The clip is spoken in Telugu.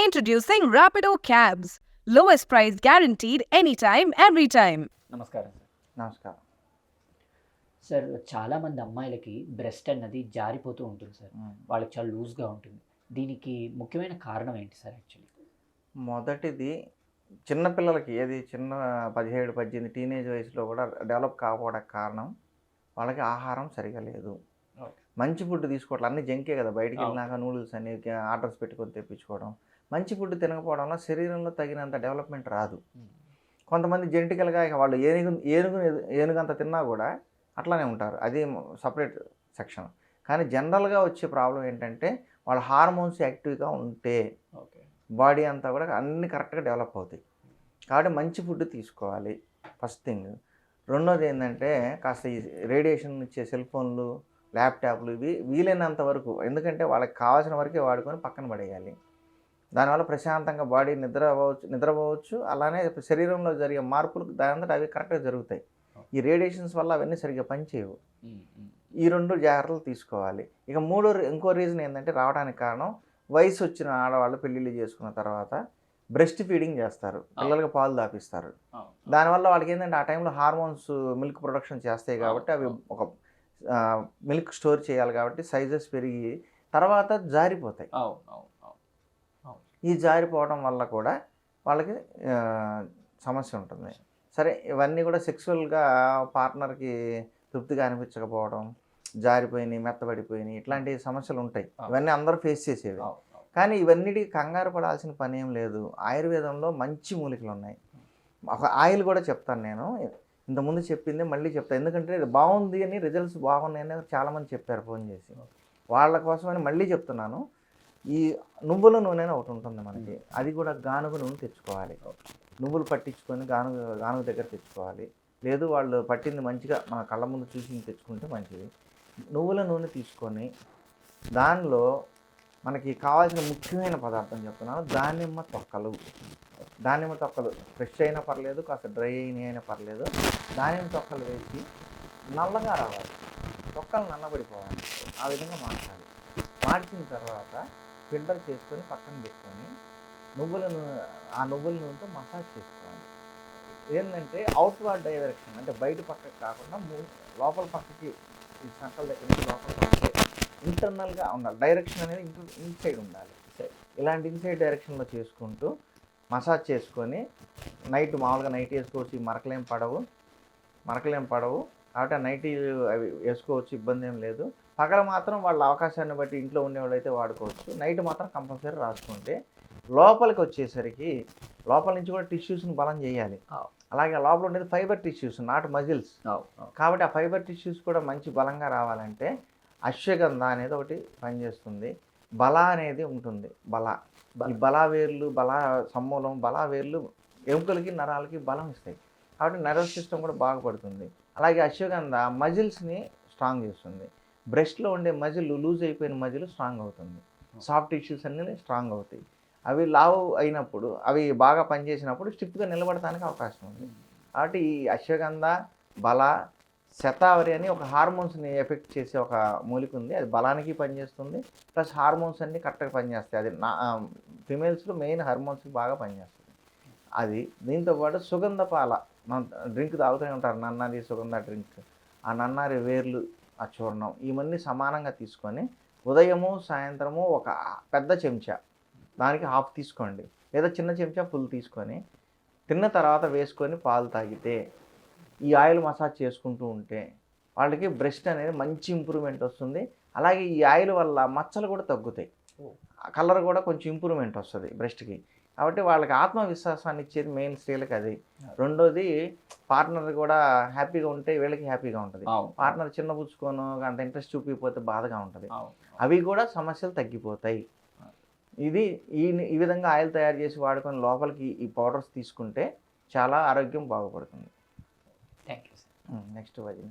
Introducing Rapido Cabs. Lowest price guaranteed anytime, every time. నమస్కారం సార్. నమస్కారం. సార్ చాలామంది అమ్మాయిలకి బ్రెస్ట్ అన్నది జారిపోతూ ఉంటుంది సార్. వాళ్ళకి చాలా లూజ్గా ఉంటుంది. దీనికి ముఖ్యమైన కారణం ఏంటి సార్ యాక్చువల్లీ? మొదటిది చిన్నపిల్లలకి ఏది చిన్న పదిహేడు పద్దెనిమిది టీనేజ్ వయసులో కూడా డెవలప్ కాకపోవడానికి కారణం వాళ్ళకి ఆహారం సరిగా లేదు. ఓకే. మంచి ఫుడ్ తీసుకోవట్లేదు అన్ని జంకే కదా. బయటికి. వెళ్ళినాక నూడిల్స్ అని ఆర్డర్స్ పెట్టుకొని తెప్పించుకోవడం మంచి ఫుడ్ తినకపోవడం వల్ల శరీరంలో తగినంత డెవలప్మెంట్ రాదు. కొంతమంది జెనెటికల్గా ఇక వాళ్ళు ఏనుగు ఏనుగు ఏనుగంత తిన్నా కూడా అట్లానే ఉంటారు. అది సపరేట్ సెక్షన్. కానీ జనరల్గా వచ్చే ప్రాబ్లం ఏంటంటే వాళ్ళ హార్మోన్స్ యాక్టివ్గా ఉంటే ఓకే. బాడీ అంతా కూడా అన్ని కరెక్ట్గా డెవలప్ అవుతాయి. కాబట్టి మంచి ఫుడ్ తీసుకోవాలి ఫస్ట్ థింగ్. రెండోది ఏంటంటే కాస్త ఈ రేడియేషన్ ఇచ్చే సెల్ ఫోన్లు ల్యాప్టాప్లు ఇవి వీలైనంత వరకు. ఎందుకంటే వాళ్ళకి కావాల్సిన వరకే వాడుకొని పక్కన పడేయాలి. దానివల్ల ప్రశాంతంగా బాడీ నిద్ర అవ్వచ్చు నిద్రపోవచ్చు. అలానే శరీరంలో జరిగే మార్పులు దాని అవి కరెక్ట్గా జరుగుతాయి. ఈ రేడియేషన్స్ వల్ల అవన్నీ సరిగ్గా పనిచేయవు. ఈ రెండు జాగ్రత్తలు తీసుకోవాలి. ఇక మూడో ఇంకో రీజన్ ఏంటంటే రావడానికి కారణం వయసు వచ్చిన ఆడవాళ్ళు పెళ్ళిళ్ళు చేసుకున్న తర్వాత బ్రెస్ట్ ఫీడింగ్ చేస్తారు. పిల్లలకి పాలు దాపిస్తారు. దానివల్ల వాళ్ళకి ఏంటంటే ఆ టైంలో హార్మోన్స్ మిల్క్ ప్రొడక్షన్ చేస్తాయి కాబట్టి అవి ఒక మిల్క్ స్టోర్ చేయాలి కాబట్టి సైజెస్ పెరిగి తర్వాత జారిపోతాయి. ఈ జారిపోవడం వల్ల కూడా వాళ్ళకి సమస్య ఉంటుంది. సరే ఇవన్నీ కూడా సెక్సువల్గా పార్ట్నర్కి తృప్తిగా అనిపించకపోవడం జారిపోయినాయి మెత్తబడిపోయినాయి ఇట్లాంటి సమస్యలు ఉంటాయి. ఇవన్నీ అందరూ ఫేస్ చేసేవి. కానీ ఇవన్నిటికి కంగారు పడాల్సిన పని ఏం లేదు. ఆయుర్వేదంలో మంచి మూలికలు ఉన్నాయి. ఒక ఆయిల్ కూడా చెప్తాను నేను. ఇంతకుముందు చెప్పింది మళ్ళీ చెప్తాను ఎందుకంటే ఇది బాగుంది అని రిజల్ట్స్ బాగున్నాయని చాలామంది చెప్పారు ఫోన్ చేసి. వాళ్ళ కోసమని మళ్ళీ చెప్తున్నాను. ఈ నువ్వుల నూనె ఒకటి ఉంటుంది మనకి. అది కూడా గానుగ నూనె తెచ్చుకోవాలి. నువ్వులు పట్టించుకొని గానుగ గానుగ దగ్గర తెచ్చుకోవాలి. లేదు వాళ్ళు పట్టింది మంచిగా మన కళ్ళ ముందు చూసి తెచ్చుకుంటే మంచిది. నువ్వుల నూనె తీసుకొని దానిలో మనకి కావాల్సిన ముఖ్యమైన పదార్థం చెప్తున్నాను. దానిమ్మ తొక్కలు. దానిమ్మ తొక్కలు ఫ్రెష్ అయినా పర్లేదు కాస్త డ్రై అయినా అయినా పర్లేదు. దానిమ్మ తొక్కలు వేసి నల్లగా రావాలి. తొక్కలు నల్లబడిపోవాలి. ఆ విధంగా మార్చాలి. మార్చిన తర్వాత ఫిల్టర్ చేసుకొని పక్కన పెట్టుకొని నువ్వుల నూనె ఆ నువ్వుల నూనెతో మసాజ్ చేసుకోవాలి. ఏంటంటే అవుట్వర్డ్ డైరెక్షన్ అంటే బయట పక్కకి కాకుండా లోపల పక్కకి ఈ సంకల దగ్గర నుంచి లోపల పక్కకి ఇంటర్నల్గా ఉండాలి. డైరెక్షన్ అనేది ఇంటర్ ఇన్సైడ్ ఉండాలి. ఇలాంటి ఇన్సైడ్ డైరెక్షన్లో చేసుకుంటూ మసాజ్ చేసుకొని నైట్ మామూలుగా నైట్ వేసుకోవచ్చు మరకలేం పడవు మరకలేం పడవు. కాబట్టి ఆ నైట్ అవి వేసుకోవచ్చు ఇబ్బంది ఏం లేదు. పగల మాత్రం వాళ్ళ అవకాశాన్ని బట్టి ఇంట్లో ఉండేవాళ్ళు అయితే వాడుకోవచ్చు. నైట్ మాత్రం కంపల్సరీ రాసుకుంటే లోపలికి వచ్చేసరికి లోపల నుంచి కూడా టిష్యూస్ని బలం చేయాలి. అలాగే లోపల ఉండేది ఫైబర్ టిష్యూస్ నాట్ మజిల్స్. కాబట్టి ఆ ఫైబర్ టిష్యూస్ కూడా మంచి బలంగా రావాలంటే అశ్వగంధ అనేది ఒకటి పనిచేస్తుంది. బల అనేది ఉంటుంది. బల. ఈ బలా వేర్లు బలా సమూలం బలా వేర్లు ఎముకలకి నరాలకి బలం ఇస్తాయి. కాబట్టి నర్వస్ సిస్టమ్ కూడా బాగుపడుతుంది అలాగే అశ్వగంధ మజిల్స్ని స్ట్రాంగ్ చేస్తుంది. బ్రెస్ట్లో ఉండే మజిల్ లూజ్ అయిపోయిన మజిల్ స్ట్రాంగ్ అవుతుంది. సాఫ్ట్ టిష్యూస్ అన్నీ స్ట్రాంగ్ అవుతాయి. అవి లావు అయినప్పుడు అవి బాగా పనిచేసినప్పుడు స్టిఫ్గా నిలబడటానికి అవకాశం ఉంది. కాబట్టి ఈ అశ్వగంధ బల శతావరి అని ఒక హార్మోన్స్ని ఎఫెక్ట్ చేసే ఒక మూలిక ఉంది. అది బలానికి పనిచేస్తుంది. ప్లస్ హార్మోన్స్ అన్నీ కరెక్ట్గా పనిచేస్తాయి. అది నా ఫిమేల్స్లో మెయిన్ హార్మోన్స్ బాగా పనిచేస్తుంది అది దీంతో పాటు సుగంధ పాల డ్రింక్ తాగుతూనే ఉంటారు. నన్నారి సుగంధ డ్రింక్. ఆ నన్నారి వేర్లు ఆ చూర్ణం ఇవన్నీ సమానంగా తీసుకొని ఉదయము సాయంత్రము ఒక పెద్ద చెంచా దానికి హాఫ్ తీసుకోండి. లేదా చిన్న చెంచా ఫుల్ తీసుకొని తిన్న తర్వాత వేసుకొని పాలు తాగితే ఈ ఆయిల్ మసాజ్ చేసుకుంటూ ఉంటే వాళ్ళకి బ్రెస్ట్ అనేది మంచి ఇంప్రూవ్మెంట్ వస్తుంది. అలాగే ఈ ఆయిల్ వల్ల మచ్చలు కూడా తగ్గుతాయి. కలర్ కూడా కొంచెం ఇంప్రూవ్మెంట్ వస్తుంది బ్రెస్ట్కి. కాబట్టి వాళ్ళకి ఆత్మవిశ్వాసాన్ని ఇచ్చేది మెయిన్ స్త్రీలకి అది. రెండోది పార్ట్నర్ కూడా హ్యాపీగా ఉంటే వీళ్ళకి హ్యాపీగా ఉంటుంది. పార్ట్నర్ చిన్న పుచ్చుకోను అంత ఇంట్రెస్ట్ చూపిపోతే బాధగా ఉంటుంది. అవి కూడా సమస్యలు తగ్గిపోతాయి. ఇది ఈ ఈ విధంగా ఆయిల్ తయారు చేసి వాడుకొని లోపలికి ఈ పౌడర్స్ తీసుకుంటే చాలా ఆరోగ్యం బాగుపడుతుంది. Thank you sir next వజన